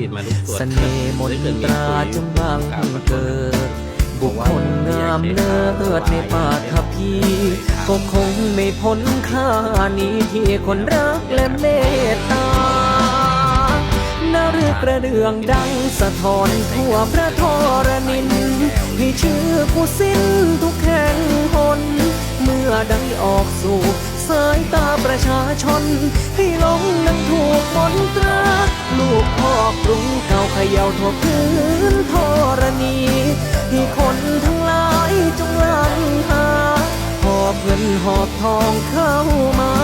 ฉีดมาทุกส่วนเสน่ห์มนตราจงบังเกิด บุคคลงามเลิศในปาทพีก็คงไม่พ้นค่านี้ที่คนรักและเมตตานารือกระเดืองดังสะท้อนทั่วพระทรนิน ให้ชื่อผู้สิ้นทุกแห่งหน เมื่อได้ออกสู่สายตาประชาชน ให้หลงนั้นถูกมนตรา ลูกพ่อกรุงเก่าเขย่าทั่วพื้นธรณีที่คนทั้งหลายจงลังหาหอบเงินหอบทองเข้ามา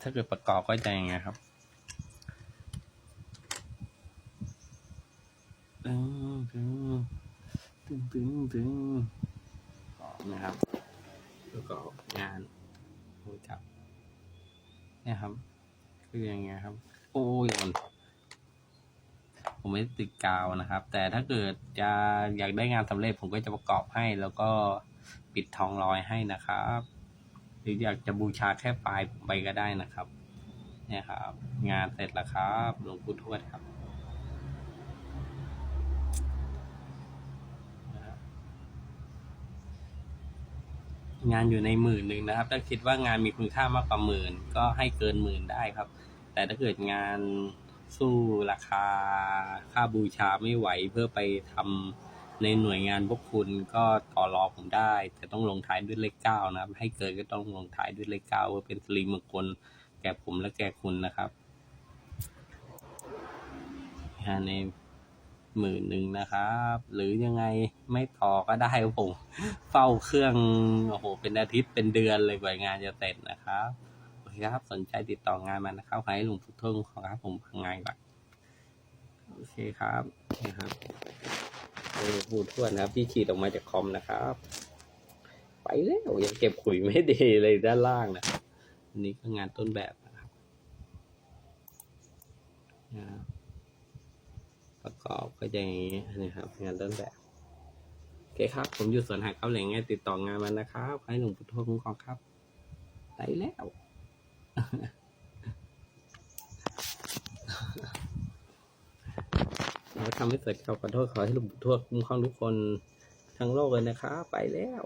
ถ้าเกิดประกอบก็จะอย่างไงครับตึงตึงตึงตึงตึงนะครับประกอบงานหูจับเนี่ยครับคืออย่างเงี้ยครับ โอ้ยมันผมไม่ได้ติดกาวนะครับ แต่ถ้าเกิดจะอยากได้งานสำเร็จผมก็จะประกอบให้ แล้วก็ปิดทองรอยให้นะครับ หรืออยากจะบูชาแค่ปลายผมไปก็ได้นะครับ เนี่ยครับ งานเสร็จแล้วครับหลวงปู่ทวดครับนะครับงานอยู่ในหมื่นหนึ่งนะครับ ถ้าคิดว่างานมีคุณค่ามากกว่าหมื่นก็ให้เกินหมื่นได้ครับ แต่ถ้าเกิดงานสู้ราคาค่าบูชาไม่ไหวเพื่อไปทำ ในหน่วยงานพวกคุณก็ต่อรองผมได้ แต่ต้องลงท้ายด้วยเลขเก้านะครับ ให้เกินก็ต้องลงท้ายด้วยเลขเก้าเพื่อเป็นสิริมงคลแก่ผมและแก่คุณนะครับในหมื่นหนึ่งนะครับ หรือยังไงไม่ต่อก็ได้ครับผมเฝ้าเครื่องโอ้โหเป็นอาทิตย์เป็นเดือนเลยกว่างานจะเสร็จนะครับโอเคครับสนใจติดต่องานมานะครับให้หลวงพุทธงขอครับผมงานก่อนโอเคครับนี่ครับ หลวงปู่ทวนะครับ ที่ฉีดออกมาจากคอมนะครับ ไปแล้วยังเก็บขุยไม่ดีเลยด้านล่างนะอันนี้ก็งานต้นแบบนะครับประกอบก็จะอย่างนี้นะครับ งานต้นแบบโอเคครับ ผมอยู่สวนหาดเขาเหลงไงติดต่องานมานะครับ ให้หลวงปู่ทวดคุ้มครองครับได้แล้ว เราทำให้เกิดความขอโทษขอให้หลวงปู่ทวดคุ้มครองทุกคนทั้งโลกเลยนะครับไปแล้ว